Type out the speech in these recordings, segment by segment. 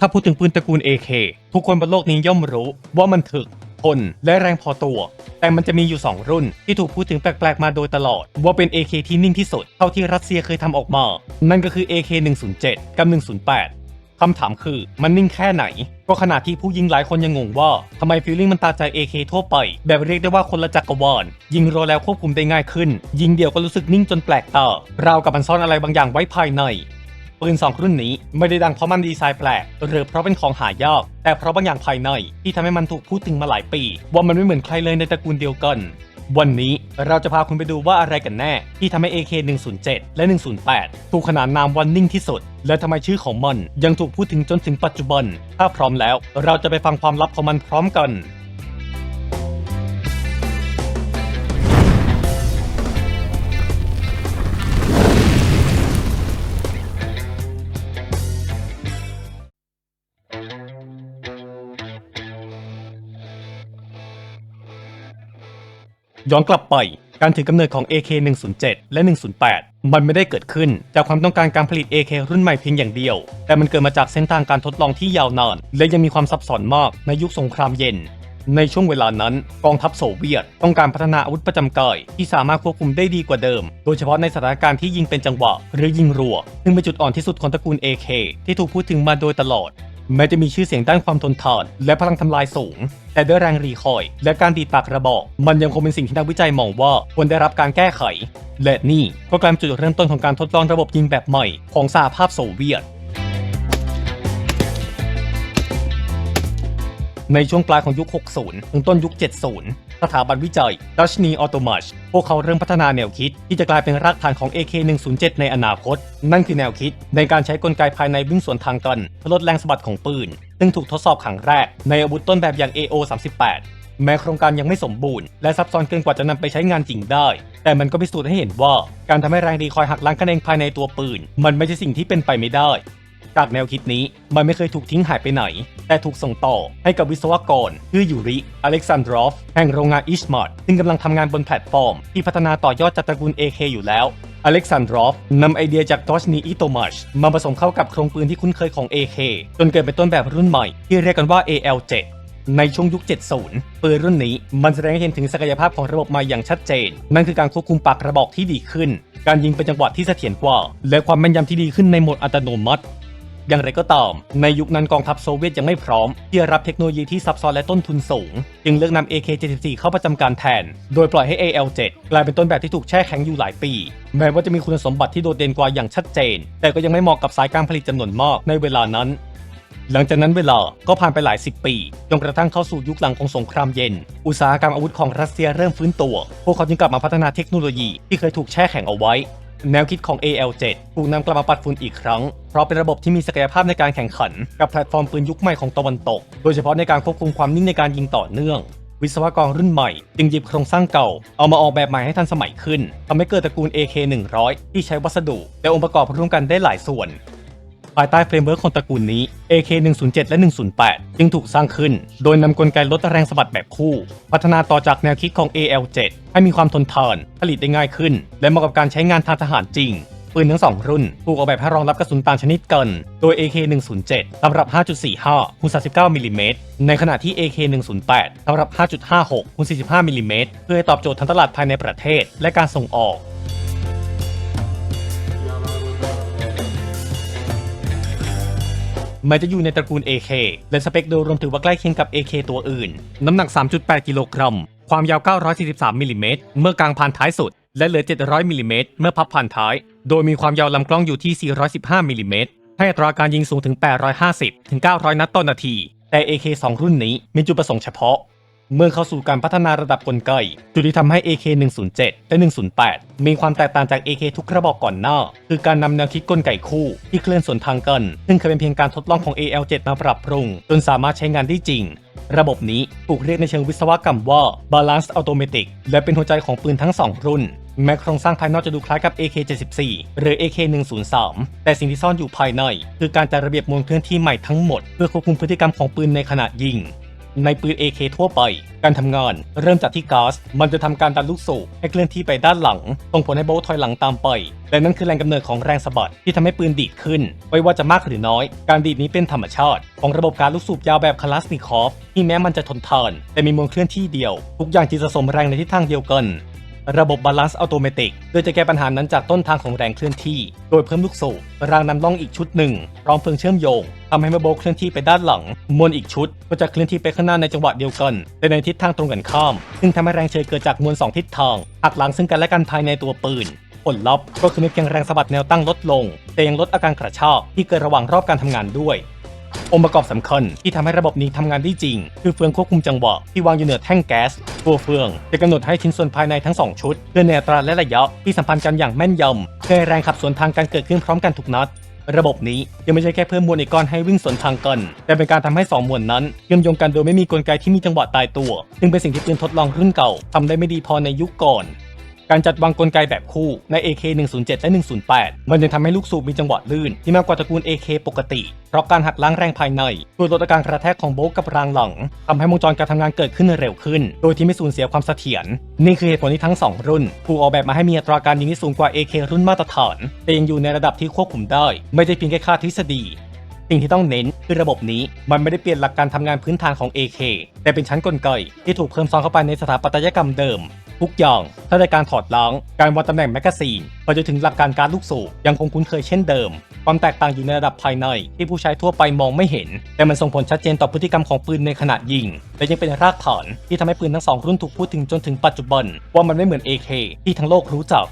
ถ้าพูดถึงปืนตระกูล AK ทุกคนบนโลกนี้ย่อมรู้ว่ามันถึกทนและแรงพอตัว แต่มันจะมีอยู่ 2 รุ่นที่ถูกพูดถึงแปลกๆ มาโดยตลอด ว่าเป็น AK ที่นิ่งที่สุด เท่าที่รัสเซียเคยทำออกมา นั่นก็คือ AK 107 กับ 108 คำถามคือมันนิ่งแค่ไหน ก็ขนาดที่ผู้ยิงหลายคนยังงงว่าทำไมฟีลลิ่งมันตาใจ AK ทั่วไป แบบเรียกได้ว่าคนละจักรวาลยิงรัวแล้วควบคุมได้ง่ายขึ้น ยิงเดียวก็รู้สึกนิ่งจนแปลกตาราวกับมันซ่อนอะไรบางอย่างไว้ภายใน ปืนสองรุ่นนี้ไม่ได้ดังเพราะมันดีไซน์แปลก หรือเพราะเป็นของหายาก แต่เพราะบางอย่างภายในที่ทำให้มันถูกพูดถึงมาหลายปี ว่ามันไม่เหมือนใครเลยในตระกูลเดียวกัน วันนี้เราจะพาคุณไปดูว่าอะไรกันแน่ ที่ทำให้ AK 107และ 108 ถูกขนานนามวันนิ่งที่สุด และทำไมชื่อของมันยังถูกพูดถึงจนถึงปัจจุบัน ถ้าพร้อมแล้ว เราจะไปฟังความลับของมันพร้อมกัน ย้อนกลับไป การถือกำเนิดของ AK 107 และ 108 มันไม่ได้เกิดขึ้น จากความต้องการการผลิต AK รุ่นใหม่เพียงอย่างเดียว แต่มันเกิดมาจากเส้นทางการทดลองที่ยาวนาน และยังมีความซับซ้อนมากในยุคสงครามเย็นในช่วงเวลานั้น กองทัพโซเวียต ต้องการพัฒนาอาวุธประจำกายที่สามารถควบคุมได้ดีกว่าเดิม โดยเฉพาะในสถานการณ์ที่ยิงเป็นจังหวะ หรือยิงรัว ซึ่งเป็นจุดอ่อนที่สุดของตระกูล AK ที่ถูกพูดถึงมาโดยตลอด แม้จะมีชื่อเสียงด้านความทนทาน และพลังทำลายสูง แต่ด้วยแรงรีคอย และการดีดปากกระบอก มันยังคงเป็นสิ่งที่นักวิจัยมองว่าควรได้รับการแก้ไข และนี่ก็กลายเป็นจุดเริ่มต้นของการทดลองระบบยิงแบบใหม่ของสหภาพโซเวียต ในช่วงปลายของยุค 60 ถึงต้นยุค 70 สถาบันวิจัยดัชนีออโตมัชพวกเขาเริ่มพัฒนาแนวคิด ที่จะกลายเป็นรากฐานของ AK-107 ในอนาคต นั่นคือแนวคิด ในการใช้กลไกภายในวิ่งสวนทางกันเพื่อลดแรงสะบัดของปืน ซึ่งถูกทดสอบครั้งแรก ในอาวุธต้นแบบอย่าง AO-38 แม้โครงการยังไม่สมบูรณ์และซับซ้อนเกินกว่าจะนำไปใช้งานจริงได้ แต่มันก็พิสูจน์ให้เห็นว่า การทำให้แรงรีคอยหักล้างกันเองภายในตัวปืน มันไม่ใช่สิ่งที่เป็นไปไม่ได้ จากแนวคิดนี้มันไม่เคยถูกทิ้งหายไปไหน แต่ถูกส่งต่อให้กับวิศวกรชื่อยูริ อเล็กซานดรอฟ แห่งโรงงานอิชมาร์ซึ่งกำลังทำงานบนแพลตฟอร์ม ที่พัฒนาต่อยอดจากตระกูล AK อยู่แล้ว อเล็กซานดรอฟนำไอเดียจากดอชนีอิโตมัชมาผสมเข้ากับโครงปืนที่คุ้นเคยของ AK จนเกิดเป็นต้นแบบรุ่นใหม่ ที่เรียกกันว่า AL7 ในช่วงยุค 70 ปืนรุ่นนี้มันแสดงให้เห็นถึงศักยภาพของระบบมาอย่างชัดเจน นั่นคือการควบคุมปากกระบอกที่ดีขึ้น การยิงเป็นจังหวะที่เสถียรกว่า และความแม่นยำที่ดีขึ้นในโหมดอัตโนมัติ อย่างไรก็ตาม ในยุคนั้นกองทัพโซเวียตยังไม่พร้อม ที่จะรับเทคโนโลยีที่ซับซ้อนและต้นทุนสูง จึงเลือกนำ AK-74 เข้าประจำการแทน โดยปล่อยให้ AL-7 กลายเป็นต้นแบบที่ถูกแช่แข็งอยู่หลายปี แม้ว่าจะมีคุณสมบัติที่โดดเด่นกว่าอย่างชัดเจน แต่ก็ยังไม่เหมาะกับสายการผลิตจำนวนมากในเวลานั้นหลังจากนั้นเวลาก็ผ่านไปหลายสิบปีจนกระทั่งเข้าสู่ยุคหลังของสงครามเย็น อุตสาหกรรมอาวุธของรัสเซียเริ่มฟื้นตัว พวกเขาจึงกลับมาพัฒนาเทคโนโลยีที่เคยถูกแช่แข็งเอาไว้ แนวคิดของ AL7 ถูกนำกลับมาปัดฝุ่นอีกครั้ง ราะเป็นระบบที่มีศักยภาพในการแข่งขัน กับแพลตฟอร์มปืนยุคใหม่ของตะวันตก โดยเฉพาะในการควบคุมความนิ่งในการยิงต่อเนื่อง วิศวกรรุ่นใหม่ จึงหยิบโครงสร้างเก่า เอามาออกแบบใหม่ให้ทันสมัยขึ้นทำให้เกิดตระกูล AK100 ที่ใช้วัสดุ และองค์ประกอบร่วมกันได้หลายส่วนภายใต้เฟรมเวิร์คของตระกูลนี้ AK 107 และ 108 จึงถูกสร้างขึ้น โดยนำกลไกลดแรงสะบัดแบบคู่ พัฒนาต่อจากแนวคิดของ AL7 ให้มีความทนทาน ผลิตได้ง่ายขึ้น และเหมาะกับการใช้งานทางทหารจริง ปืนทั้งสองรุ่น ถูกออกแบบให้รองรับกระสุนต่างชนิดกัน โดย AK 107 สำหรับ 5.45คูณ39มิลลิเมตรในขณะที่ AK 108 สำหรับ 5.56คูณ45มิลลิเมตรเพื่อให้ตอบโจทย์ทั้งตลาดภายในประเทศ และการส่งออกแม้จะอยู่ในตระกูล AK และสเปคโดยรวมถือว่าใกล้เคียงกับ AK ตัวอื่น น้ำหนัก 3.8 กิโลกรัม ความยาว 943มิลลิเมตร เมื่อกลางพานท้ายสุด และเหลือ 700มิลลิเมตร เมื่อพับพานท้าย โดยมีความยาวลำกล้องอยู่ที่ 415มิลลิเมตรให้อัตราการยิงสูงถึง 850 ถึง 900 นัดต่อนาที แต่ AK 2 รุ่นนี้มีจุดประสงค์เฉพาะ เมื่อเข้าสู่การพัฒนาระดับกลไก จุดที่ทำให้ AK 107 และ 108 มีความแตกต่างจาก AK ทุกกระบอกก่อนหน้า คือการนำแนวคิดกลไกคู่ที่เคลื่อนสวนทางกัน ซึ่งเคยเป็นเพียงการทดลองของ AL7 มาปรับปรุง จนสามารถใช้งานได้จริง ระบบนี้ถูกเรียกในเชิงวิศวกรรมว่า Balanced Automatic และเป็นหัวใจของปืนทั้ง 2 รุ่น แม้โครงสร้างภายนอกจะดูคล้ายกับ AK74 หรือ AK103 แต่สิ่งที่ซ่อนอยู่ภายใน คือการจัดระเบียบมวลเคลื่อนที่ใหม่ทั้งหมด เพื่อควบคุมพฤติกรรมของปืนในขณะยิง ในปืน AK ทั่วไป การทำงาน เริ่มจากที่ก๊าซมันจะทำการดันลูกสูบให้เคลื่อนที่ไปด้านหลังส่งผลให้โบลต์ถอยหลังตามไป และนั่นคือแรงกำเนิดของแรงสะบัดที่ทำให้ปืนดีดขึ้นไม่ว่าจะมากหรือน้อย การดีดนี้เป็นธรรมชาติ ของระบบการลูกสูบยาวแบบคลาสนิคอฟที่แม้มันจะทนทานแต่มีมวลเคลื่อนที่เดียว ทุกอย่างจึงสะสมแรงในทิศทางเดียวกัน ระบบบาลานซ์อัตโนมัติโดยจะแก้ปัญหานั้นจากต้นทางของแรงเคลื่อนที่ โดยเพิ่มลูกสูบรางนำล่องอีกชุดหนึ่งพร้อมเฟืองเชื่อมโยงทำให้มโบเคลื่อนที่ไปด้านหลัง มวลอีกชุด ก็จะเคลื่อนที่ไปข้างหน้าในจังหวะเดียวกัน แต่ในทิศทางตรงกันข้าม ซึ่งทำให้แรงเฉยเกิดจากมวลสองทิศทางหักหลังซึ่งกันและกันภายในตัวปืนผลลัพธ์ก็คือไม่เพียงแรงสะบัดแนวตั้งลดลง แต่ยังลดอาการกระชากที่เกิดระหว่างรอบการทำงานด้วย องค์ประกอบสำคัญที่ทำให้ระบบนี้ทำงานได้จริง คือเฟืองควบคุมจังหวะที่วางอยู่เหนือแท่งแก๊สตัวเฟืองจะกำหนดให้ชิ้นส่วนภายในทั้ง 2 ชุดเดินในอัตราและระยะที่สัมพันธ์กันอย่างแม่นยำเพื่อให้แรงขับสวนทางการเกิดขึ้นพร้อมกันทุกนัดระบบนี้ยังไม่ใช่แค่เพิ่มมวลในก้อนให้วิ่งสวนทางกัน แต่เป็นการทำให้สองมวลนั้นเชื่อมโยงกันโดยไม่มีกลไกที่มีจังหวะตายตัว ซึ่งเป็นสิ่งที่ปืนทดลองรุ่นเก่าทำได้ไม่ดีพอในยุคก่อน การจัดวางกลไกแบบคู่ใน AK 107 และ 108 มันยังทำให้ลูกสูบมีจังหวะลื่น ที่มากกว่าตระกูล AK ปกติ เพราะการหักล้างแรงภายในช่วยลดอาการกระแทกของโบลต์กับรางหลังทำให้วงจรการทำงานเกิดขึ้นเร็วขึ้น โดยที่ไม่สูญเสียความเสถียร นี่คือเหตุผลที่ทั้ง 2 รุ่น ถูกออกแบบมาให้มีอัตราการยิงที่สูงกว่า AK รุ่นมาตรฐาน แต่ยังอยู่ในระดับที่ควบคุมได้ ไม่ใช่เพียงแค่ค่าทฤษฎี สิ่งที่ต้องเน้นคือระบบนี้มันไม่ได้เปลี่ยนหลักการทำงานพื้นฐานของ AK แต่เป็นชั้นกลไกที่ถูกเพิ่มซ้อนเข้าไปในสถาปัตยกรรมเดิม ทุกอย่างถ้าในการถอดล้าง การวางตำแหน่งแมกกาซีนไปจนถึงหลักการการลูกสูบยังคงคุ้นเคยเช่นเดิม ความแตกต่างอยู่ในระดับภายใน ที่ผู้ใช้ทั่วไปมองไม่เห็น แต่มันส่งผลชัดเจนต่อพฤติกรรมของปืนในขณะยิง และยังเป็นรากฐานที่ทำให้ปืนทั้งสองรุ่นถูกพูดถึงจนถึงปัจจุบัน ว่ามันไม่เหมือน AK ที่ทั้งโลกรู้จัก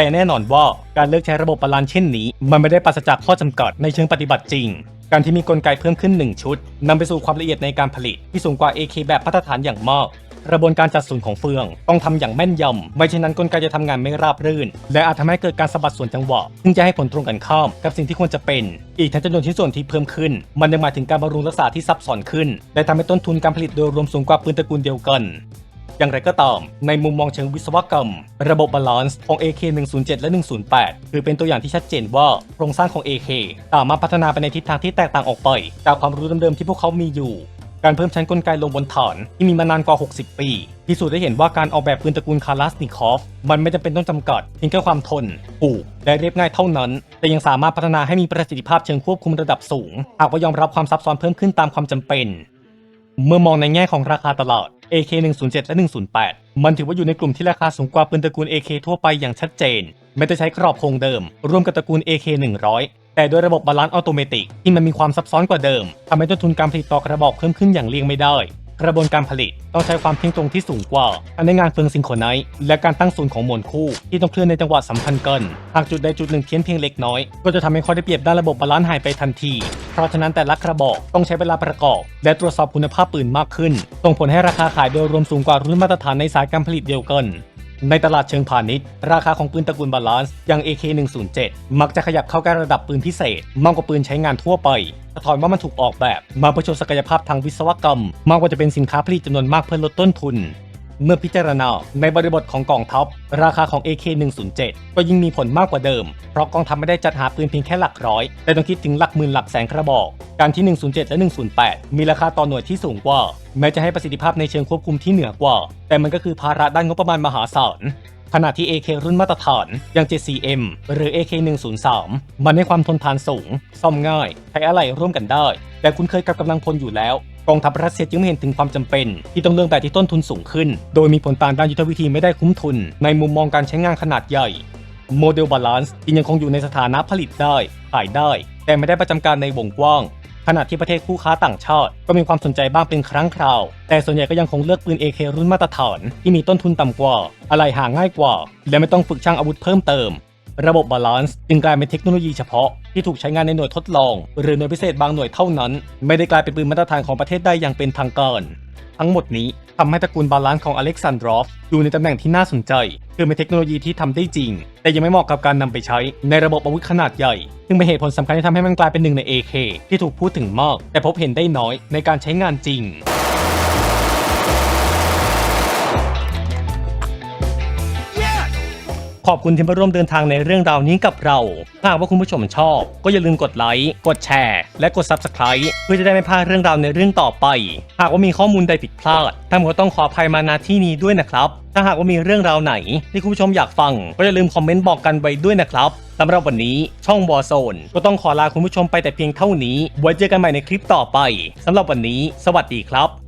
แต่แน่นอนว่าการเลือกใช้ระบบบาลานซ์เช่นนี้ มันไม่ได้ปราศจากข้อจำกัดในเชิงปฏิบัติจริง การที่มีกลไกเพิ่มขึ้น 1 ชุดนำไปสู่ความละเอียดในการผลิต ที่สูงกว่า AK แบบมาตรฐานอย่างมากกระบวนการจัดส่วนของเฟือง ต้องทำอย่างแม่นยำไม่เช่นนั้นกลไกจะทำงานไม่ราบรื่น และอาจทำให้เกิดการสะบัดส่วนจังหวะ ซึ่งจะให้ผลตรงกันข้ามกับสิ่งที่ควรจะเป็น อีกทั้งจำนวนชิ้นส่วนที่เพิ่มขึ้น มันยังหมายถึงการบำรุงรักษาที่ซับซ้อนขึ้น และทำให้ต้นทุนการผลิตโดยรวมสูงกว่าปืนตระกูลเดียวกัน อย่างไรก็ตาม ในมุมมองเชิงวิศวกรรม ระบบบาลานซ์ของ AK 107 และ 108 คือเป็นตัวอย่างที่ชัดเจนว่าโครงสร้างของ AK สามารถพัฒนาไปในทิศทางที่แตกต่างออกไป จากความรู้เดิมๆที่พวกเขามีอยู่ การเพิ่มชั้นกลไกลงบนฐานที่มีมานานกว่า 60 ปีพิสูจน์ได้เห็นว่าการออกแบบปืนตระกูลคาลัสนิคอฟมันไม่จำเป็นต้องจำกัด เพียงแค่ความทนถูกและเรียบง่ายเท่านั้น แต่ยังสามารถพัฒนาให้มีประสิทธิภาพเชิงควบคุมระดับสูง หากว่ายอมรับความซับซ้อนเพิ่มขึ้นตามความจำเป็น เมื่อมองในแง่ของราคาตลาด AK 107และ 108 มันถือว่าอยู่ในกลุ่มที่ราคาสูงกว่าปืนตระกูล AK ทั่วไปอย่างชัดเจน ไม่ได้ใช้กรอบโครงเดิม ร่วมกับตระกูล AK 100 แต่ด้วยระบบบาลานซ์อัตโนมัติที่มันมีความซับซ้อนกว่าเดิมทำให้ต้นทุนการผลิตต่อกระบอกเพิ่มขึ้นอย่างเลี่ยงไม่ได้ กระบวนการผลิตต้องใช้ความเที่ยงตรงที่สูงกว่าการในงานเฟืองซิงโครไนซ์และการตั้งศูนย์ของมวลคู่ ที่ต้องเคลื่อนในจังหวะสัมพันธ์กัน หากจุดใดจุดหนึ่งเพี้ยนเพียงเล็กน้อย ก็จะทำให้ข้อได้เปรียบด้านระบบบาลานซ์หายไปทันที เพราะฉะนั้นแต่ละกระบอกต้องใช้เวลาประกอบ และตรวจสอบคุณภาพปืนมากขึ้นส่งผลให้ราคาขายโดยรวมสูงกว่ารุ่นมาตรฐานในสายการผลิตเดียวกัน ในตลาดเชิงพาณิชย์ ราคาของปืนตระกูลบาลานซ์อย่าง AK107 มักจะขยับเข้าใกล้ระดับปืนพิเศษ มากกว่าปืนใช้งานทั่วไป สะท้อนว่ามันถูกออกแบบ มาเพื่อโชว์ศักยภาพทางวิศวกรรม มากกว่าจะเป็นสินค้าผลิตจำนวนมากเพื่อลดต้นทุน เมื่อพิจารณาในบริบทของกองทัพราคาของ AK107 ก็ยิ่งมีผลมากกว่าเดิม เพราะกองทัพไม่ได้จัดหาปืนเพียงแค่หลักร้อย แต่ต้องคิดถึงหลักหมื่นหลักแสนกระบอก การที่ 107 และ 108 มีราคาต่อหน่วยที่สูงกว่า แม้จะให้ประสิทธิภาพในเชิงควบคุมที่เหนือกว่า แต่มันก็คือภาระด้านงบประมาณมหาศาลขณะที่ AK รุ่นมาตรฐานอย่าง 7CM หรือ AK 103มันให้ความทนทานสูง ซ่อมง่าย ใช้อะไรร่วมกันได้ แต่คุณเคยกับกำลังพลอยู่แล้วกองทัพรัสเซียจึงไม่เห็นถึงความจำเป็น ที่ต้องเลือกแบบที่ต้นทุนสูงขึ้น โดยมีผลต่างด้านยุทธวิธีไม่ได้คุ้มทุน ในมุมมองการใช้งานขนาดใหญ่โมเดลบาลานซ์ยังคงอยู่ในสถานะผลิตได้ขายได้ แต่ไม่ได้ประจำการในวงกว้างขณะที่ประเทศคู่ค้าต่างชาติ ก็มีความสนใจบ้างเป็นครั้งคราว แต่ส่วนใหญ่ก็ยังคงเลือกปืน AK รุ่นมาตรฐาน ที่มีต้นทุนต่ำกว่า อะไรหาง่ายกว่า และไม่ต้องฝึกช่างอาวุธเพิ่มเติม ระบบบาลานซ์จึงกลายเป็นเทคโนโลยีเฉพาะที่ถูกใช้งานในหน่วยทดลอง หรือหน่วยพิเศษบางหน่วยเท่านั้น ไม่ได้กลายเป็นปืนมาตรฐานของประเทศได้อย่างเป็นทางการทั้งหมดนี้ทำให้ตระกูลบาลานซ์ของอเล็กซานดรอฟอยู่ในตำแหน่งที่น่าสนใจ คือเป็นเทคโนโลยีที่ทำได้จริง แต่ยังไม่เหมาะกับการนำไปใช้ในระบบอาวุธขนาดใหญ่ ซึ่งเป็นเหตุผลสำคัญที่ทำให้มันกลายเป็นหนึ่งใน AK ที่ถูกพูดถึงมาก แต่พบเห็นได้น้อยในการใช้งานจริง ออบคุณที่มาร่วมเดินทางในเรื่องราวนี้กับเรา หากว่าคุณผู้ชมชอบ ก็อย่าลืมกดไลค์ กดแชร์ และกด Subscribe เพื่อจะได้ไม่พลาดเรื่องราวในเรื่องต่อไป หากว่ามีข้อมูลใดผิดพลาดท่านก็ต้องขออภัยมาณที่นี้ด้วยนะครับ ถ้าหากว่ามีเรื่องราวไหนที่คุณผู้ชมอยากฟัง ก็อย่าลืมคอมเมนต์บอกกันไว้ด้วยนะครับสำหรับวันนี้ช่องวอโซนก็ต้องขอลาคุณผู้ชมไปแต่เพียงเท่านี้ ไว้เจอกันใหม่ในคลิปต่อไปสำหรับวันนี้ สวัสดีครับ